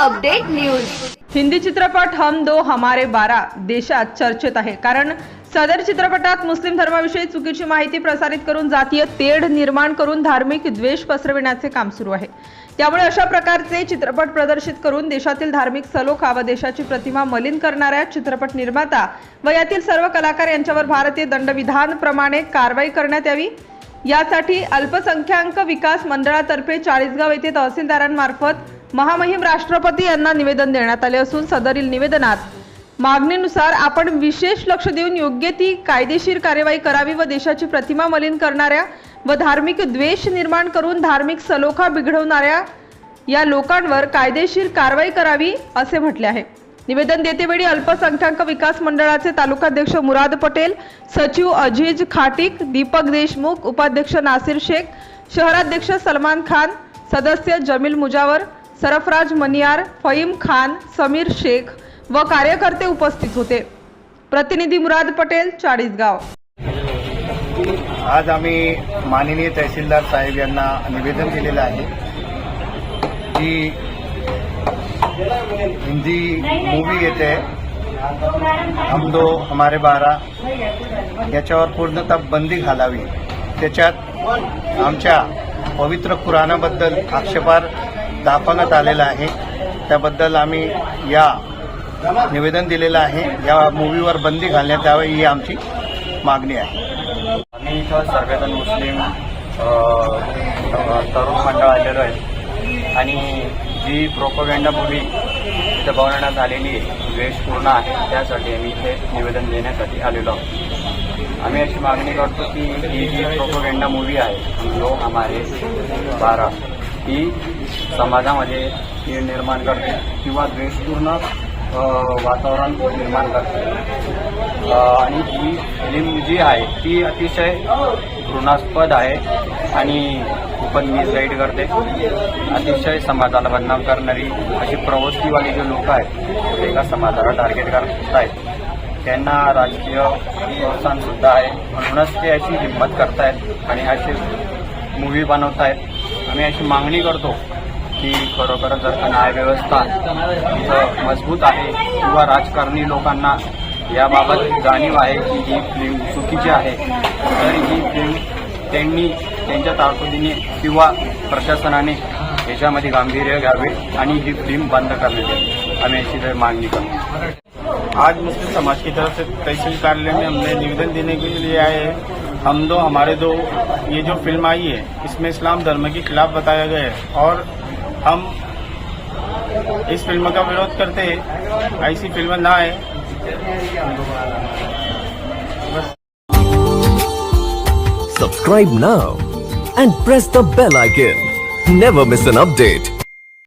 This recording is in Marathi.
Update news. हिंदी चित्रपट हम दो हमारे बारा देशात चर्चेत आहे. कारण सदर चित्रपटात मुस्लिम धर्माविषयी चुकीची माहिती प्रसारित करून जातीय तेढ निर्माण करून धार्मिक द्वेष पसरविण्याचे काम सुरू आहे. त्यामुळे अशा प्रकारचे चित्रपट प्रदर्शित करून देशातील धार्मिक सलोखा व देशाची प्रतिमा मलिन करणाऱ्या चित्रपट निर्माता व यातील सर्व कलाकार यांच्यावर भारतीय दंडविधानप्रमाणे कारवाई करण्यात यावी. यासाठी अल्पसंख्याक विकास मंडळातर्फे चाळीसगाव येथे तहसीलदारांमार्फत महामहिम राष्ट्रपती यांना निवेदन देण्यात आले असून सदरील निवेदनात मागणीनुसार आपण विशेष लक्ष देऊन योग्य ती कायदेशीर कार्यवाही करावी व देशाची प्रतिमा मलिन करणाऱ्या व धार्मिक द्वेष निर्माण करून धार्मिक सलोखा बिघडवणाऱ्या या लोकांवर कायदेशीर कारवाई करावी असे म्हटले आहे. निवेदन देतेवेळी अल्पसंख्याक विकास मंडळाचे तालुकाध्यक्ष मुराद पटेल सचिव अजीज खाटिक दीपक देशमुख उपाध्यक्ष नासिर शेख शहराध्यक्ष सलमान खान सदस्य जमील मुजावर सरफराज मनियार फईम खान समीर शेख व कार्यकर्ते उपस्थित होते. प्रतिनिधी मुराद पटेल चाळीसगाव. आज आम्ही माननीय तहसीलदार साहेब यांना निवेदन दिलेलं आहे की हिंदी मूवी येते. हम दो हमारे बारा याच्यावर पूर्णतः बंदी घालावी. त्याच्यात आमच्या पवित्र कुराणाबद्दल आक्षेपार दाखवण्यात आलेला आहे. त्याबद्दल आम्ही या निवेदन दिलेलं आहे. या मूवीवर बंदी घालण्यात यावी ही आमची मागणी आहे. आम्ही इथं सर्वजण मुस्लिम तरुण मंडळ आलेलो आहे. आणि जी प्रोपोगेंडा मूवी इथं बनवण्यात आलेली द्वेषपूर्ण आहे त्यासाठी आम्ही इथे निवेदन देण्यासाठी आलेलो आहोत. आम्ही अशी मागणी करतो की ही जी प्रोपोगेंडा मूवी आहे जो हमारे बारा ही समाजामध्ये निर्माण करते किंवा द्वेषपूर्ण वातावरण निर्माण करते. आणि ही फिल्म जी आहे ती अतिशय घृणास्पद आहे आणि खूपच मिसगाईड करते. अतिशय समाजाला बदनाम करणारी अशी प्रवृत्तीवाली जे लोक आहेत ते एका समाजाला टार्गेट करत आहेत. त्यांना राजकीय प्रोत्साहनसुद्धा आहे. म्हणूनच ते अशी हिंमत करतायत आणि अशी मूवी बनवतायत. आम्ही अशी मागणी करतो की खरोखरच जर का न्यायव्यवस्था इथं मजबूत आहे किंवा राजकारणी लोकांना याबाबत जाणीव आहे की ही फिल्म चुकीची आहे तर ही फिल्म त्यांनी त्यांच्या ताकदीने किंवा प्रशासनाने याच्यामध्ये गांभीर्य घ्यावे आणि ही फिल्म बंद करण्यात यावी आम्ही अशी मागणी करतो. आज मुस्लिम समाज की तरफ से तहसील कार्यालय में हमने निवेदन देने के लिए आए हैं। हम दो, हमारे दो, ये जो फ़िल्म आई है, इसमें इस्लाम धर्म के खिलाफ बताया गया है। और हम इस फ़िल्म का विरोध करते हैं, ऐसी फ़िल्म ना आए। Subscribe now and press the bell icon never miss an update.